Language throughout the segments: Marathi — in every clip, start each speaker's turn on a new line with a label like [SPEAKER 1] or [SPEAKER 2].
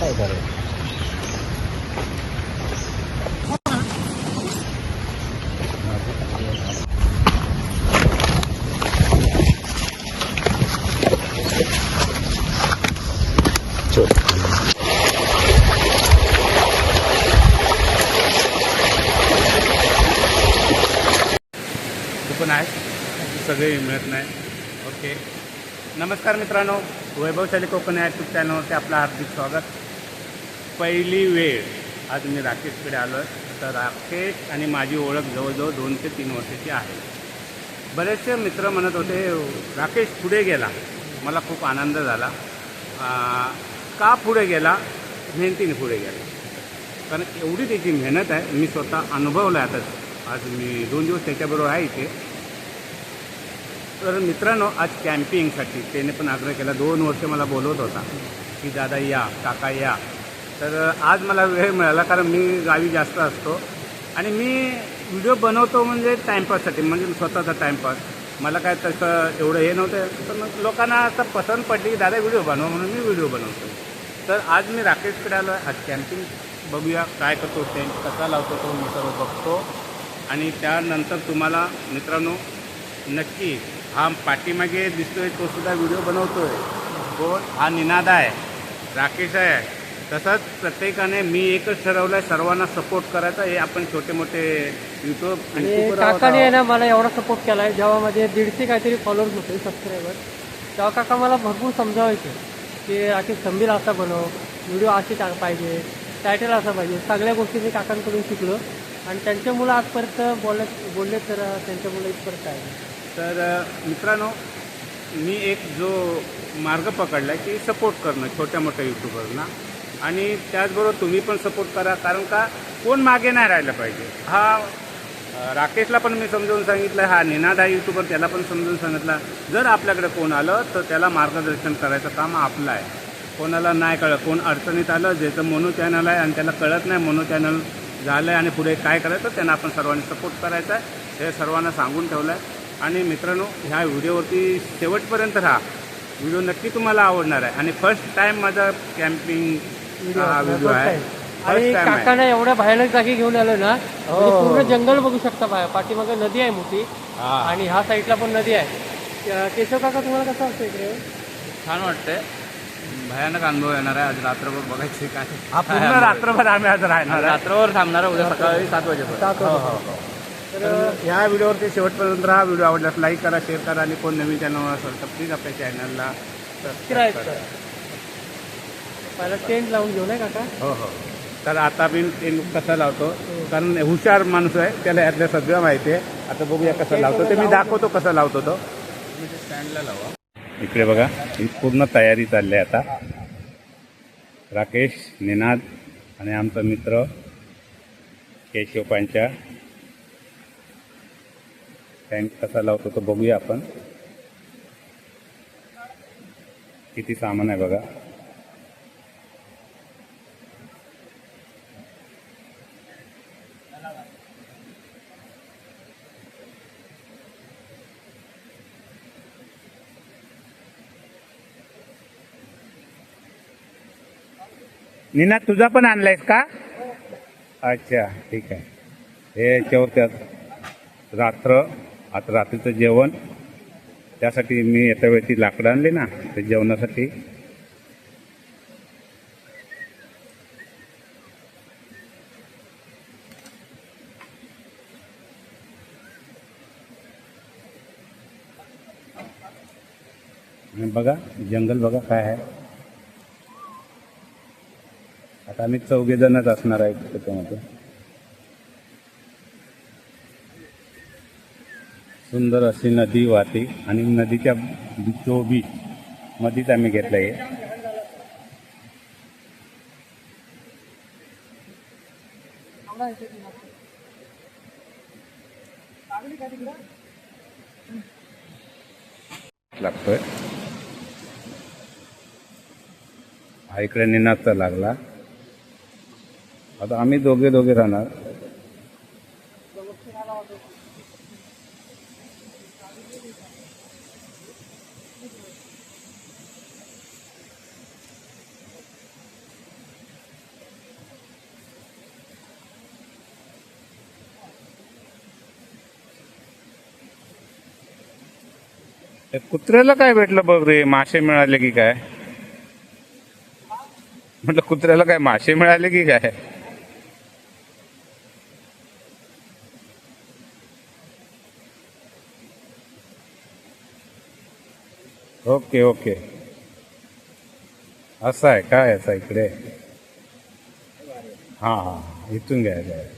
[SPEAKER 1] काय करायचं
[SPEAKER 2] तू पण आहे? सगळे मिळत नाही. ओके. नमस्कार मित्रांनो. वैभवशाली कोकण या यूट्यूब चॅनलवरती आपलं हार्दिक स्वागत. पहिली वेळ. आज मी राकेशकडे आलो आहे. तर राकेश आणि माझी ओळख जवळजवळ दोन ते तीन वर्षाची आहे. बरेचसे मित्र म्हणत होते राकेश पुढे गेला. मला खूप आनंद झाला. का पुढे गेला? मेहनतीने पुढे गेला. कारण एवढी त्याची मेहनत आहे मी स्वतः अनुभवलं आहे आता. आज मी दोन दिवस त्याच्याबरोबर आहे इथे. तर मित्रांनो आज कॅम्पिंगसाठी त्याने पण आग्रह केला. दोन वर्ष मला बोलवत होता की दादा या काका या. तर आज मला वेळ मिळाला कारण मी गावी जास्त असतो. आणि मी व्हिडिओ बनवतो म्हणजे टाईमपाससाठी म्हणजे स्वतःचा टाईमपास मला काय तसं एवढं हे नव्हतं. तर मग लोकांना असं पसंत पडली की दादा व्हिडिओ बनवा म्हणून मी व्हिडिओ बनवतो. तर आज मी राकेशकडे आलो आज कॅम्पिंग बघूया काय करतो टेंट कसा लावतो तो मी सर्व बघतो. आणि त्यानंतर तुम्हाला मित्रांनो नक्की हा पाठीमागे दिसतोय तो सुद्धा व्हिडिओ बनवतोय. कोण? हा निनाद आहे. राकेश आहे. तसंच प्रत्येकाने मी एकच ठरवलं आहे सर्वांना सपोर्ट करायचा हे आपण छोटे मोठे युट्यूब आणि
[SPEAKER 3] काकाने आहे. ना मला एवढा सपोर्ट केला आहे जेव्हा माझे दीडशे काहीतरी फॉलोअर्स होते सबस्क्रायबर तेव्हा काका मला भरपूर समजावायचे की राकेश खंबीर असा बनव व्हिडिओ असे टाक पाहिजे टायटल असा पाहिजे सगळ्या गोष्टी मी काकांकडून शिकलो. आणि त्यांच्या मुलं आजपर्यंत बोलले बोलले तर त्यांच्या मुलं इथपर्यंत आहे
[SPEAKER 2] तर मित्रांनो मी एक जो मार्ग पकडला आहे की सपोर्ट करणं छोट्या मोठ्या यूट्यूबरना आणि त्याचबरोबर तुम्ही पण सपोर्ट करा कारण का कोण मागे नाही राहिलं पाहिजे. हा राकेशला पण मी समजावून सांगितलं हा निनाद हा यूट्यूबर त्याला पण समजून सांगितलं जर आपल्याकडे कोण आलं तर त्याला मार्गदर्शन करायचं काम आपलं आहे. कोणाला नाही कळत कोण अडचणीत आलं ज्याचं मोनो चॅनल आहे आणि त्याला कळत नाही मोनो चॅनल झालं आहे आणि पुढे काय करायचं त्यांना आपण सर्वांनी सपोर्ट करायचा आहे. हे सर्वांना सांगून ठेवलं आहे आणि मित्रांनो ह्या व्हिडिओवरती शेवटपर्यंत राहा. व्हिडिओ नक्की तुम्हाला आवडणार आहे. आणि फर्स्ट टाईम माझा कॅम्पिंग हा व्हिडिओ आहे.
[SPEAKER 3] आणि काकाने एवढ्या भयानक जागी घेऊन आलो ना
[SPEAKER 2] हो.
[SPEAKER 3] म्हणजे पूर्ण जंगल बघू शकता बाहेर पाठीमागे नदी आहे मोठी. आणि ह्या साईडला पण नदी आहे. केशव काका तुम्हाला कसं वाटतं इकडे?
[SPEAKER 2] छान वाटतंय. भयानक अनुभव येणार आहे. आज रात्रभर बघायचे काय. पूर्ण रात्रभर आम्ही आज राहणार.
[SPEAKER 1] रात्रभर थांबणार उद्या सकाळी सात वाजेपर्यंत.
[SPEAKER 2] हो. हो.
[SPEAKER 3] तर
[SPEAKER 2] तर ह्या व्हिडिओवरती शेवटपर्यंत हा व्हिडिओ आवडल्यास लाईक करा शेअर करा आणि कोण नवीन चॅनल असेल तर प्लीज आपल्या चॅनलला
[SPEAKER 3] सबस्क्राईब करा. पहिला टेंट लावून घेऊ नाही काका
[SPEAKER 2] हो हो. तर आता मी ते कसं लावतो? कारण हुशार माणूस आहे त्याला यातलं सगळं माहिती आहे. आता बघूया कसं लावतो. ते मी दाखवतो कसं लावतो तो. स्टँडला लावा इकडे बघा ही पूर्ण तयारी चालली आहे आता. राकेश निनाद आणि आमचा मित्र केशव पांच्या टँक कसा लावतो तो बघूया आपण. किती सामान आहे बघा. नीना तुझा पण आणलायस का? अच्छा ठीक आहे. हे याच्यावर त्यात रात्र आता रात्रीचं जेवण. त्यासाठी मी येत्या वेळी ती लाकडं आणली ना ते जेवणासाठी. बघा जंगल बघा काय आहे आता आम्ही चौघे जणच असणार आहे त्याच्यामध्ये. सुंदर अशी नदी वाहते आणि नदीच्या बीचोबीच मध्येच आम्ही घेतलं आहे लागतोय. हा इकडे निनादचा लागला. आता आम्ही दोघे दोघे राहणार. कुत्र्याला काय भेटलं बघ रे? मासे मिळाले की काय? म्हटलं कुत्र्याला काय मासे मिळाले की काय? Okay okay. असं आहे काय असं इकडे. हां हां इथून घ्यायचं आहे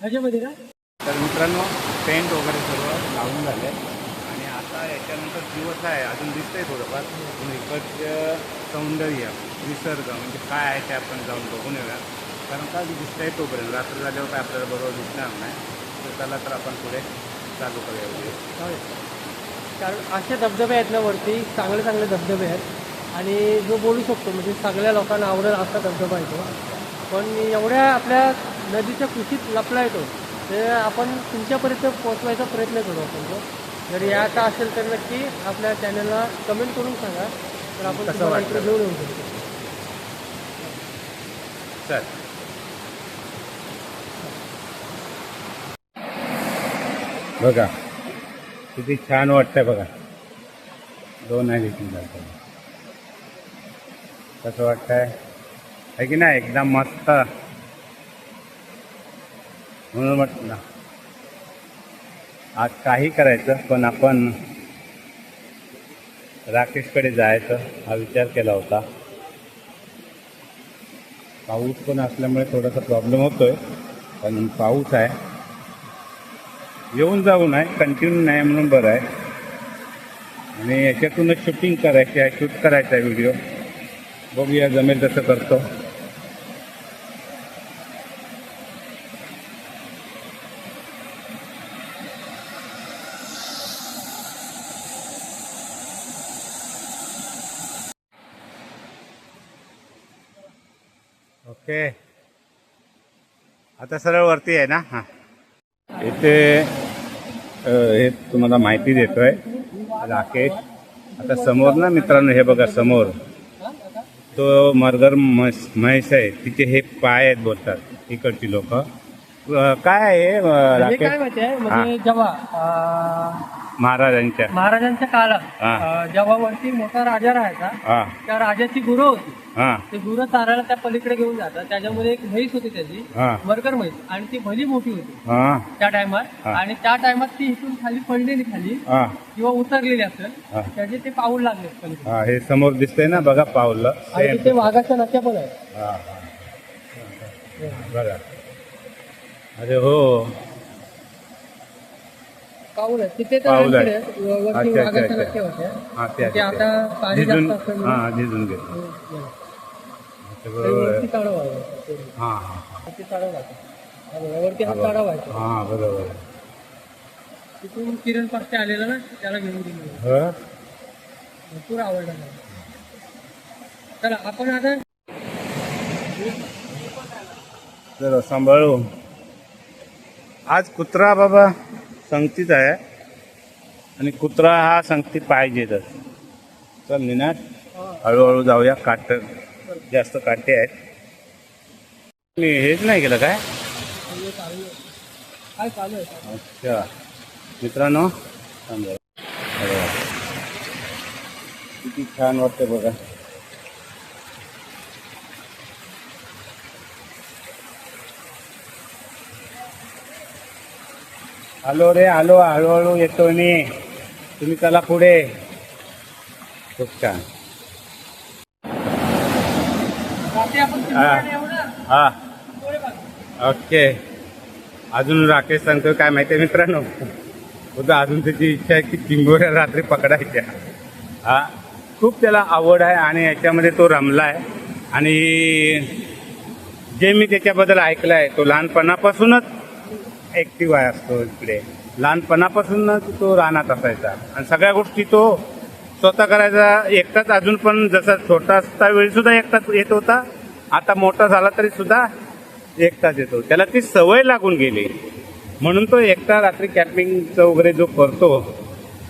[SPEAKER 3] ह्याच्यामध्ये का?
[SPEAKER 2] तर मित्रांनो टेंट वगैरे सर्व लावून झाले. आणि आता याच्यानंतर दिवस आहे. अजून दिसतंय थोडंफार. पण इकडचं सौंदर्य निसर्ग म्हणजे काय आहे ते आपण जाऊन बघून येऊया. कारण का दिसतंय तोपर्यंत. रात्र झाल्यावर काय आपल्याला बरोबर दिसणार नाही. तर त्याला तर आपण पुढे चालू करूया
[SPEAKER 3] चालेल. कारण असे धबधबे आहेत ना वरती चांगले चांगले धबधबे आहेत. आणि जो बोलू शकतो म्हणजे सगळ्या लोकांना आवडेल असा धबधबा आहे तो. पण एवढ्या आपल्या नदीच्या कुशीत लपला येतो ते आपण तुमच्यापर्यंत पोहोचवायचा प्रयत्न करू आपण तो. जर याचा असेल तर नक्की आपल्या चॅनलला कमेंट करून सांगा. तर आपण
[SPEAKER 2] कसं
[SPEAKER 3] घेऊन येऊ शकतो.
[SPEAKER 2] चल. बघा किती छान वाटतंय बघा. दोन आहे देखील जातं. कसं वाटतंय? आहे की नाही? एकदम मस्त. म्हणून म्हटलं आज काही करायचं पण आपण राकेशकडे जायचं हा विचार केला होता. पाऊस पण असल्यामुळे थोडासा प्रॉब्लेम होतोय पण पाऊस आहे. येऊन जाऊन आहे कंटिन्यू नाही म्हणून बरं आहे. आणि याच्यातूनच शूटिंग करायची आहे शूट करायचा आहे व्हिडिओ बघूया जमेल तसं करतो. ओके आता सरळ वरती आहे ना? हां. इथे हे तुम्हाला माहिती देतोय. राकेश आता समोर ना मित्रांनो हे बघा समोर. तो मरगर म्हस म्हैस आहे. तिचे हे पाय आहेत बोलतात इकडची लोक. काय आहे
[SPEAKER 3] म्हणजे
[SPEAKER 2] राकेश?
[SPEAKER 3] आहे? जेव्हा
[SPEAKER 2] महाराजांच्या.
[SPEAKER 3] महाराजांच्या काळात
[SPEAKER 2] हा.
[SPEAKER 3] अं, जेव्हा वरती मोठा राजा राहायचा
[SPEAKER 2] हा.
[SPEAKER 3] त्या राजाची गुरु होती.
[SPEAKER 2] हा.
[SPEAKER 3] ते गुरु चारायला त्या पलीकडे घेऊन जातात. त्याच्यामध्ये एक म्हैस होती त्याची
[SPEAKER 2] हा.
[SPEAKER 3] मरकर म्हैस. आणि ती भली मोठी होती.
[SPEAKER 2] हा.
[SPEAKER 3] त्या टायमात.
[SPEAKER 2] हा.
[SPEAKER 3] आणि त्या टायमात ती इथून खाली पडलेली खाली
[SPEAKER 2] हा.
[SPEAKER 3] किंवा उतरलेली असेल. त्याचे ते पाऊल लागले पलीकडे
[SPEAKER 2] हा हे समोर दिसतंय ना बघा पावलं
[SPEAKER 3] आणि तिथे वाघाच्या नक्या पण आहेत.
[SPEAKER 2] हा हा. बघा. अरे हो.
[SPEAKER 3] पाऊल तिथे
[SPEAKER 2] पाऊल आहे.
[SPEAKER 3] आणखी आहेत. व- वरती
[SPEAKER 2] अच्छा, अच्छा,
[SPEAKER 3] वाघाच्या
[SPEAKER 2] अच्छा.
[SPEAKER 3] नक्या होत्या
[SPEAKER 2] हा त्या
[SPEAKER 3] ते आता पाणी
[SPEAKER 2] झिजून
[SPEAKER 3] जास्त असल्यामुळे
[SPEAKER 2] हा झिजून. अच्छा,
[SPEAKER 3] ते
[SPEAKER 2] बरोबर
[SPEAKER 3] वरती
[SPEAKER 2] आहे.
[SPEAKER 3] चाळव आहे
[SPEAKER 2] हा हा
[SPEAKER 3] वरती चाळव आहे हा बघा, वरती हा चाळव आहे
[SPEAKER 2] हा बरोबर आहे.
[SPEAKER 3] तिथून किरण पास्टे आलेला ना त्याला घेऊन गेलो.
[SPEAKER 2] ह?
[SPEAKER 3] भरपूर आवडला मला. चला आपण आता
[SPEAKER 2] जरा सांभाळू. आज कुत्रा बाबा. संगतीच आहे. आणि कुत्रा हा संगती पाहिजेतच चल निनाद हळूहळू जाऊया. काट जास्त काटे आहेत. मी हेच नाही केलं काय? अच्छा. मित्रांनो किती छान वाटतं बघा. आलो रे आलो हळूहळू येतो मी. तुम्ही चला पुढे. खूप छान. हा ओके. अजून राकेश सांगतो काय माहिती आहे मित्रांनो? उद्या अजून त्याची इच्छा आहे की चिंबोऱ्या रात्री पकडायच्या. हा. खूप त्याला आवड आहे आणि याच्यामध्ये तो रमला आहे आणि जे मी त्याच्याबद्दल ऐकलं आहे तो लहानपणापासूनच ॲक्टिव्ह आहे असतो इकडे. लहानपणापासूनच तो रानात असायचा. आणि सगळ्या गोष्टी तो स्वतः करायचा. एकटाच अजून पण जसा छोटा असता वेळी सुद्धा एकटाच येत होता. आता मोठा झाला तरी सुद्धा एकटाच येतो. त्याला ती सवय लागून गेली. म्हणून तो एकटा रात्री कॅम्पिंगचं वगैरे जो करतो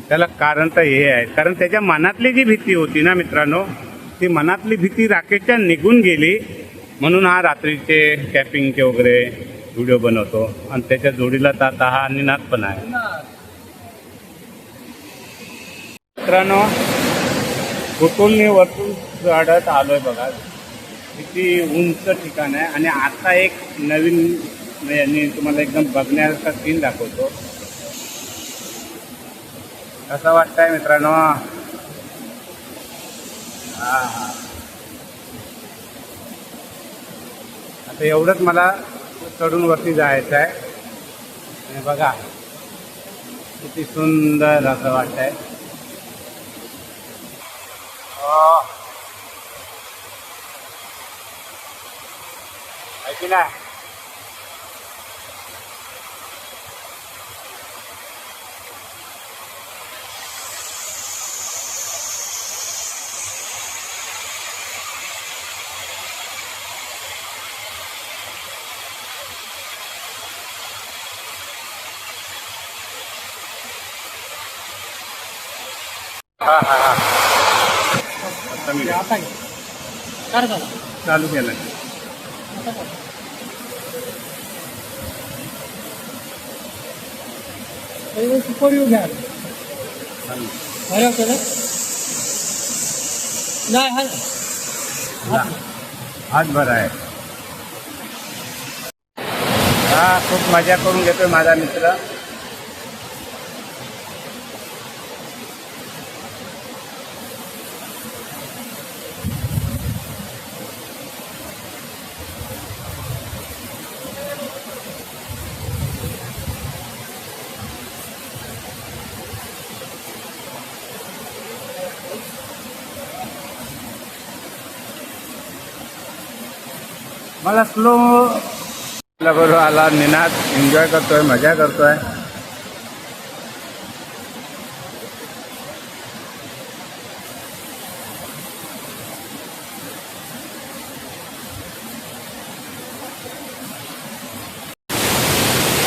[SPEAKER 2] त्याला कारण तर हे आहे. कारण त्याच्या मनातली जी भीती होती ना मित्रांनो ती मनातली भीती राकेशच्या निघून गेली. म्हणून हा रात्रीचे कॅपिंगचे वगैरे व्हिडिओ बनवतो. आणि त्याच्या जोडीला तर आता आणि निनाद पण आहे. मित्रांनो कुटुंबने वरतून चढत आलोय बघा. किती उंच ठिकाण आहे. आणि आता एक नवीन यांनी तुम्हाला एकदम बघण्याचा सीन दाखवतो. कसं वाटतंय मित्रांनो? हा हा. आता एवढंच मला चढून वरती जायचं आहे. आणि बघा किती सुंदर असं वाटतंय. हो. आहे की नाही हा हा हा आता मी
[SPEAKER 3] आता घे. कर झालं
[SPEAKER 2] चालू केलं
[SPEAKER 3] आता कर. पहिले सुपर यू घ्या
[SPEAKER 2] चालू.
[SPEAKER 3] नाही हा
[SPEAKER 2] हा. हात आहे हा खूप मजा करून घेतोय माझा मित्र मला स्लो बरोबर आला निनाद. एन्जॉय करतोय मजा करतोय.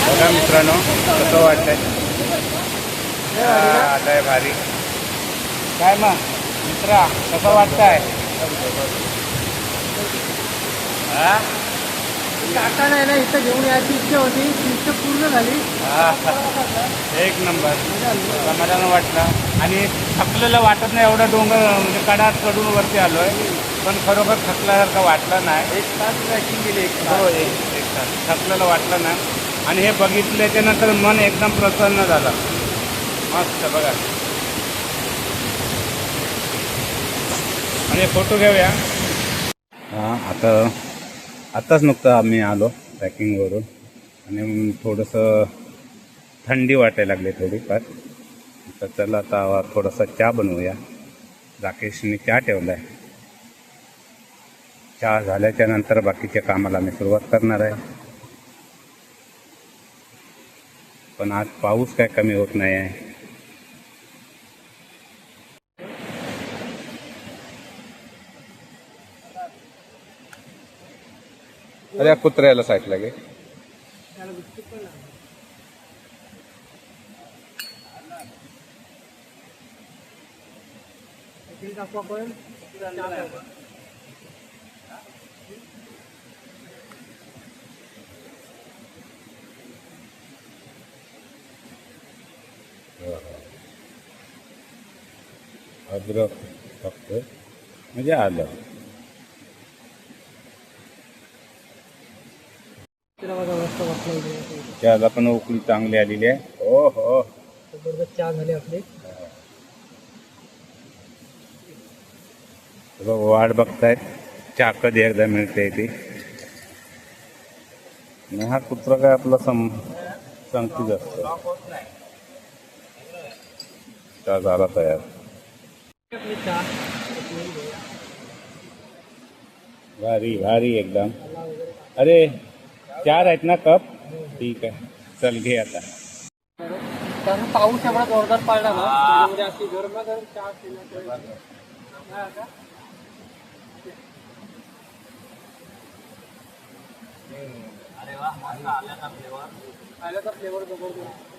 [SPEAKER 2] बघा मित्रांनो कसं वाटतंय? आलंय भारी. काय मग? मित्रा कसं वाटतंय? हा?
[SPEAKER 3] टाटा नाही ना इथं घेऊन यायची इच्छा होती. ती इच्छा पूर्ण झाली.
[SPEAKER 2] हा. एक नंबर. समाधान वाटलं. आणि थकलेलं वाटत नाही एवढं डोंगर म्हणजे कडात चढून वरती आलोय. पण खरोखर थकल्यासारखं वाटलं नाही.
[SPEAKER 3] एक तास ट्रॅकिंग केली एक
[SPEAKER 2] हो एक एक तास. थकलेलं वाटलं नाही. आणि हे बघितल्याच्या नंतर मन एकदम प्रसन्न झालं. मस्त बघा. आणि फोटो घेऊया. हां आता आत्ताच नुकतं आम्ही आलो ट्रॅकिंगवरून आणि थोडंसं थंडी वाटायला लागली थोडीफार. तर चला आता थोडासा चहा बनवूया. राकेशने चहा ठेवला आहे चहा झाल्याच्यानंतर बाकीच्या कामाला मी सुरुवात करणार आहे. पण आज पाऊस काय कमी होत नाही आहे अरे या कुत्र्याला साईडला गे अद्रक फक्त म्हणजे आलं.
[SPEAKER 3] बघा मस्त बसला इथे.
[SPEAKER 2] चहाला पण उकळी चांगली आलेली आहे. हो हो.
[SPEAKER 3] चहा झाली आपली.
[SPEAKER 2] बघ वाट बघतायत. चहा कधी एकदा मिळते ती. हा कुत्रा काय आपला सम संगतीच असतो. चहा झाला तयार. भारी भारी एकदम. अरे चार आहेत ना कप? ठीक आहे. चल घे आता.
[SPEAKER 3] कारण पाऊस एवढा जोरदार पडला ना त्याच्यामध्ये अशी गरमागरम चहा पिण्यात नाही आता? आल्याचा फ्लेवर जबरदस्त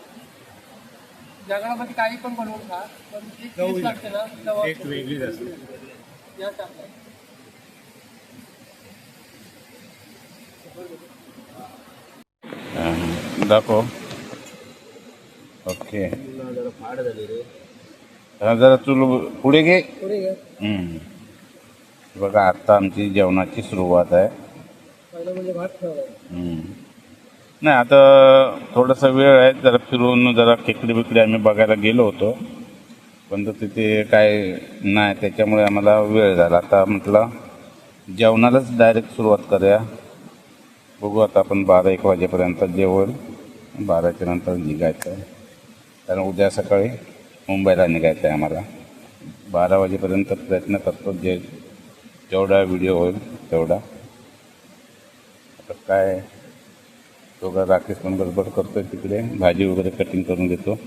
[SPEAKER 3] जगण्यामध्ये काही पण बनवून खा पण जी
[SPEAKER 2] चव
[SPEAKER 3] लागते ना
[SPEAKER 2] एक वेगळीच असते.
[SPEAKER 3] या
[SPEAKER 2] दाखव. ओके. हा, जरा चुल पुढे घे. हम्म. बघा आता आमची जेवणाची सुरुवात आहे.
[SPEAKER 3] म्हणजे
[SPEAKER 2] हम्म. नाही आता थोडासा वेळ आहे जरा फिरून जरा खेकडी बिकडी आम्ही बघायला गेलो होतो. पण तर तिथे काय नाही त्याच्यामुळे आम्हाला वेळ झाला. आता म्हटलं जेवणालाच डायरेक्ट सुरुवात करूया. बघू आता आपण बारा एक वाजेपर्यंत जेवण बाराच्या नंतर निघायचं. आहे कारण उद्या सकाळी मुंबईला निघायचं आहे आम्हाला. बारा वाजेपर्यंत प्रयत्न करतो जे जेवढा व्हिडिओ होईल तेवढा. आता काय दोघा राकेश पण गडबड करतो तिकडे. भाजी वगैरे कटिंग करून घेतो.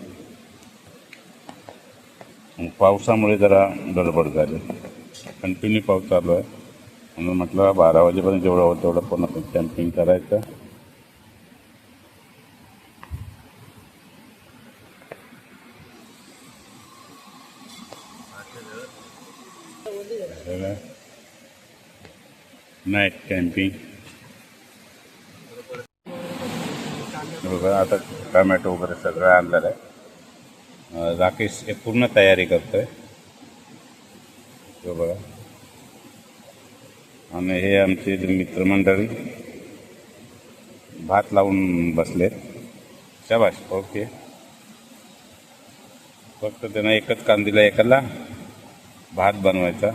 [SPEAKER 2] पावसामुळे जरा गडबड झाली. कंटिन्यू पाऊस चालू आहे. म्हणून म्हटलं बारा वाजेपर्यंत जेवढं होतं तेवढं पूर्ण कॅम्पिंग करायचं. नाईट कॅम्पिंग बघा आता टमॅटो वगैरे सगळं आणलेलं आहे. राकेश हे पूर्ण तयारी करतोय. हे बघा. आणि हे आमचे जे मित्रमंडळी भात लावून बसलेत. शाबाश ओके. फक्त त्यांना एकच कांदीला एकाला भात बनवायचा.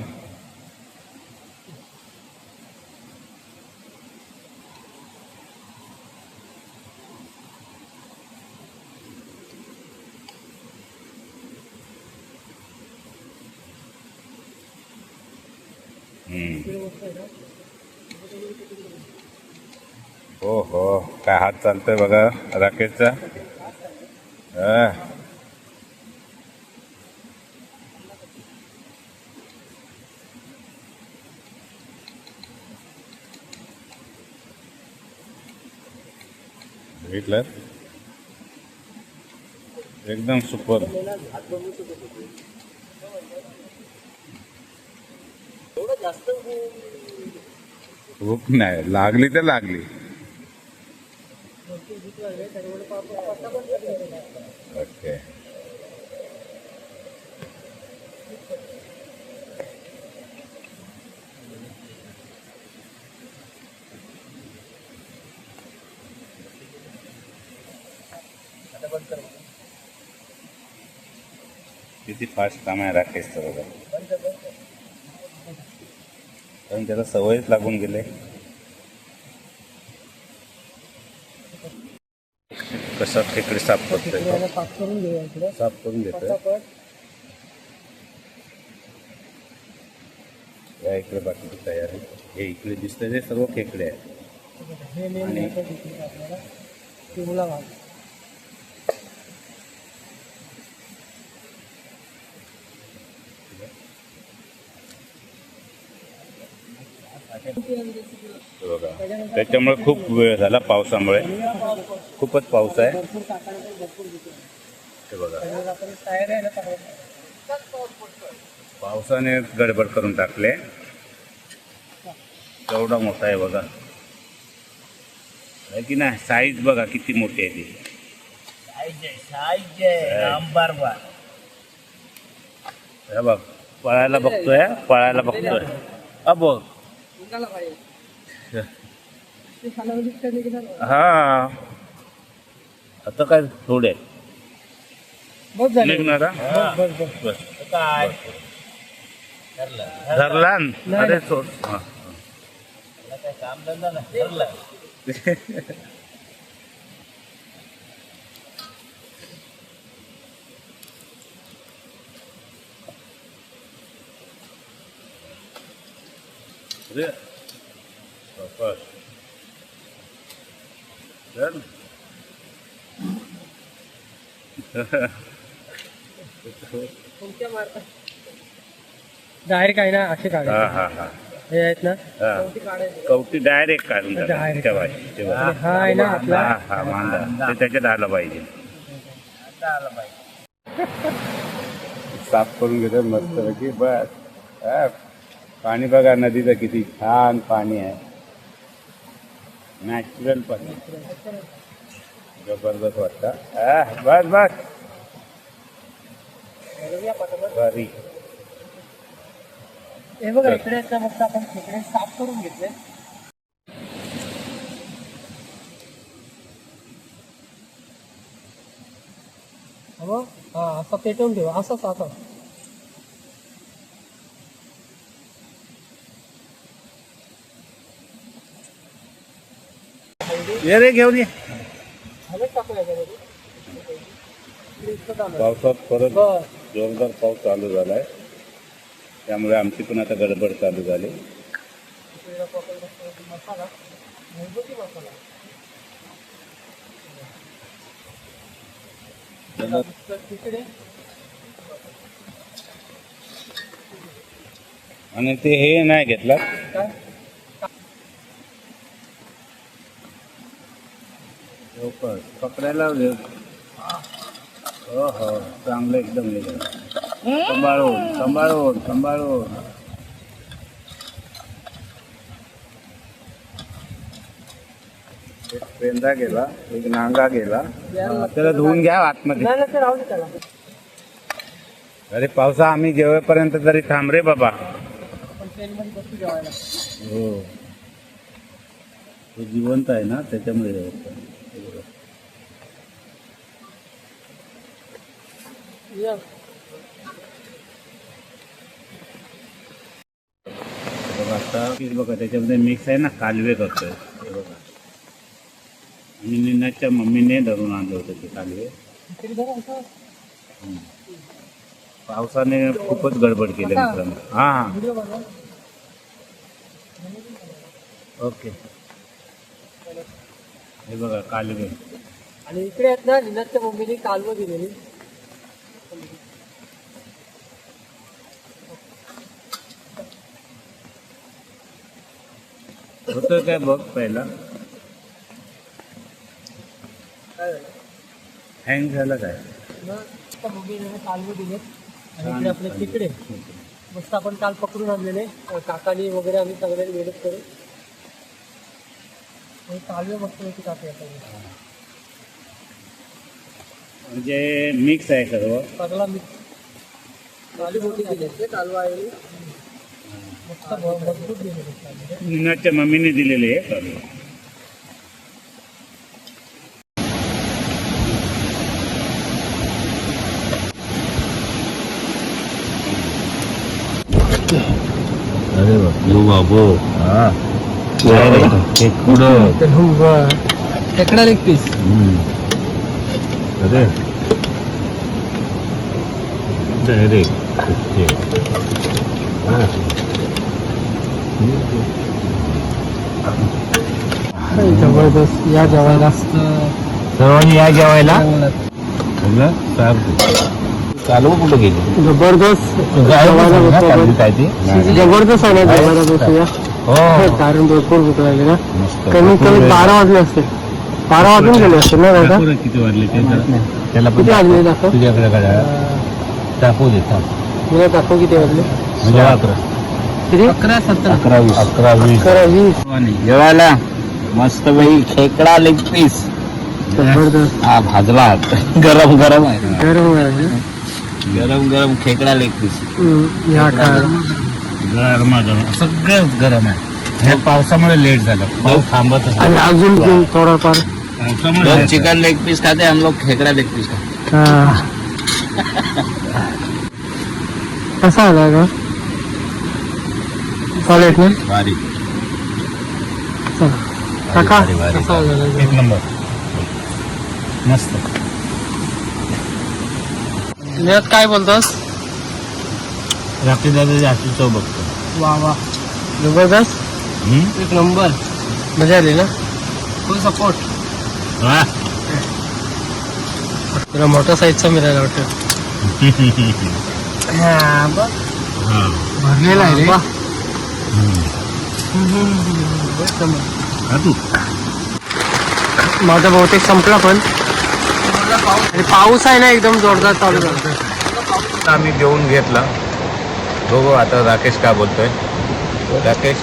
[SPEAKER 2] हो हो. काय हात चालतोय बघा राकेशचा? भेटलं बघितलं? एकदम सुपर. भूक नाही लागली तर लागली. ओके. किती फास्ट काम आहे राकेशचं बघा. कारण त्याला सवयच लागून गेले. कसा खेकडे साफ करतोय
[SPEAKER 3] साफ करून घेऊया
[SPEAKER 2] साफ करून घेतोय? या इकडे बाकीची तयारी. हे इकडे दिसतंय ते सर्व खेकडे आहे
[SPEAKER 3] हे मेन
[SPEAKER 2] आणि-
[SPEAKER 3] महत्वाचं इकडे आपल्याला पिवळा भाग
[SPEAKER 2] हे बघा त्याच्यामुळे खूप वेळ झाला पावसामुळे. खूपच पाऊस आहे. हे बघा. पावसाने गडबड करून टाकले. केवढा मोठा आहे बघा. आहे की नाही? साईज बघा किती मोठी आहे ती. हे बघ पळायला बघतोय पळायला बघतोय. हा बघ हा आता काय थोडे
[SPEAKER 3] बस झाले
[SPEAKER 2] निघणार हा?
[SPEAKER 3] बस बस बस
[SPEAKER 2] बस धरला न? अरे सोड हा. अरे. बस. धर.
[SPEAKER 3] कोणत्या मारतात डायरेक्ट आहे ना असे
[SPEAKER 2] हा
[SPEAKER 3] काढायचे.
[SPEAKER 2] हा हा
[SPEAKER 3] हे. आहेत ना?
[SPEAKER 2] हा. कवटी डायरेक्ट काढून टाका.
[SPEAKER 3] Direct.
[SPEAKER 2] ठेवायची ठेवा.
[SPEAKER 3] आणि हा आहे ना आपला.
[SPEAKER 2] हा हा मांदा ते त्याच्यात आलं पाहिजे. साफ करून घेतो मस्त की बस. हा. पाणी बघा नदीचं किती छान पाणी आहे. नॅचरल पण. जबरदस्त वाटतं. बस बस. बरी.
[SPEAKER 4] हे बघा इकडे आपण खेकडे साफ करून घेतले. हो? हा असं पेटवून ठेवा. असंच असं
[SPEAKER 2] ये रे घेऊन ये
[SPEAKER 4] आहे.
[SPEAKER 2] पावसात परत. जोरदार पाऊस चालू झालाय त्यामुळे आमची पण आता गडबड चालू झाली आणि ते हे नाही घेतला लवकर. पकडायला वेळ हो हो. चांगलं एकदम निघालं. सांभाळून सांभाळून सांभाळून. एक पेंदा गेला एक नांगा गेला. त्याला धुवून घ्या आतमध्ये. अरे पावसा आम्ही जेवेपर्यंत तरी थांब रे बाबा. हो. तो जिवंत आहे ना त्याच्यामुळे जेवतो.
[SPEAKER 4] या
[SPEAKER 2] आता बघा त्याच्यामध्ये मिक्स आहे ना कालवे करतोय. हे बघा. आणि निनाच्या मम्मीने धरून आणलं होतं ते कालवे. पावसाने खूपच गडबड केली मित्रांनो. हा ओके. हे बघा कालवे.
[SPEAKER 4] आणि इकडे आहेत ना निनादच्या मम्मीने कालवं दिलेली.
[SPEAKER 2] होतं काय बघ पहिला? हँग झालं काय?
[SPEAKER 4] कालवं दिलेत आणि इकडे आपले तिकडे मस्त आपण काल पकडून आणलेले. काकानी वगैरे आम्ही सगळ्यांनी मेहनत करू कालवे मस्त टाकूया आता.
[SPEAKER 2] म्हणजे मिक्स आहे सर्व.
[SPEAKER 4] सगळा मी काली मोठी दिली कालवा आहे.
[SPEAKER 2] निनाच्या मम्मीने दिलेले आहे. अरे बाबू. हा.
[SPEAKER 4] खेकडा लेग पीस
[SPEAKER 2] अरे. ओके
[SPEAKER 4] जबरदस्त. या जेवायला
[SPEAKER 2] सर्वांनी या जेवायला? चालू. कुठं गेली?
[SPEAKER 4] जबरदस्त.
[SPEAKER 2] काय ती.
[SPEAKER 4] जबरदस्त जेवायला बसूया
[SPEAKER 2] हो.
[SPEAKER 4] कारण भरपूर भूक लागली ना. कमीत कमी बारा वाजले असते बारा वाजून गेले असते ना दादा?
[SPEAKER 2] दाखव किती वाजले. त्याला
[SPEAKER 4] किती वाजले दाखव
[SPEAKER 2] तुझ्याकडे काय टाकू दे
[SPEAKER 4] मला दाखव किती वाजले.
[SPEAKER 2] म्हणजे अकरा
[SPEAKER 4] किती अकरा सत्तर
[SPEAKER 2] अकरा वीस. अकरा वीस.
[SPEAKER 4] अकरा वीस.
[SPEAKER 2] जेवायला मस्त बाई खेकडा लेग पीस
[SPEAKER 4] जबरदस्त.
[SPEAKER 2] हा भाजला. गरम गरम आहे.
[SPEAKER 4] गरम आहे.
[SPEAKER 2] गरम गरम खेकडा लेग पीस
[SPEAKER 4] या
[SPEAKER 2] गरम गरम सगळं गरम आहे. हे पावसामुळे लेट झालं. पाऊस थांबत
[SPEAKER 4] आणि अजून थोडाफार.
[SPEAKER 2] पावसामुळे चिकन लेग पीस खाते हम लोग खेकडा लेग पीस खाते.
[SPEAKER 4] कसा आला का ना
[SPEAKER 2] भारी
[SPEAKER 4] चला. काका.
[SPEAKER 2] भारी, भारी.
[SPEAKER 4] कसा
[SPEAKER 2] एक नंबर. मस्त.
[SPEAKER 4] नियत काय बोलतोस?
[SPEAKER 2] रात्री दादा जास्त चव बघतो.
[SPEAKER 4] वा वा. जबरदस्त. एक नंबर. मजा आली ना? फुल सपोर्ट
[SPEAKER 2] हा
[SPEAKER 4] तुला मोठा साईजचा मिळायला वाटतं. भरलेला आहे रे. माझा बहुतेक संपला पण. पाऊस आहे ना एकदम जोरदार चालू झाला.
[SPEAKER 2] आम्ही जेवून घेतला. बघू आता राकेश काय बोलतोय. राकेश?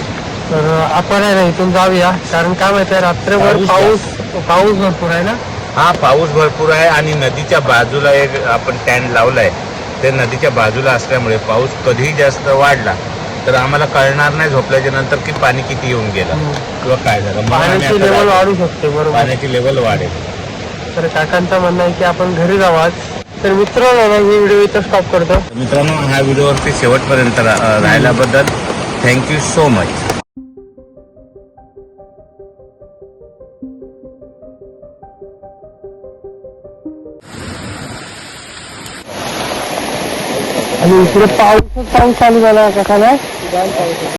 [SPEAKER 4] तर आपण आहे ना इथून जाऊया. कारण काय माहिती आहे रात्रभर
[SPEAKER 5] पाऊस
[SPEAKER 4] पाऊस पाऊस भरपूर आहे ना?
[SPEAKER 5] हा पाऊस भरपूर आहे आणि नदीच्या बाजूला एक आपण टँड लावलाय. ते नदीच्या बाजूला असल्यामुळे पाऊस कधीही जास्त वाढला. तर आम्हाला कळणार नाही झोपल्याच्या नंतर की पाणी किती येऊन गेलं. किंवा काय झालं. आम्ही
[SPEAKER 4] पाण्याची लेवल. वाढू शकते बरोबर.
[SPEAKER 5] पाण्याची लेवल वाढेल.
[SPEAKER 4] तर काकांचं म्हणणं आहे की आपण घरी जावाच तर मित्र ही व्हिडिओ इथं स्टॉप करतो.
[SPEAKER 5] मित्रांनो ह्या व्हिडिओवरती शेवटपर्यंत रा- अं, राहिल्याबद्दल थँक्यू सो मच
[SPEAKER 4] आणि इकडे पाऊस पाऊस चालू झाला काका नाही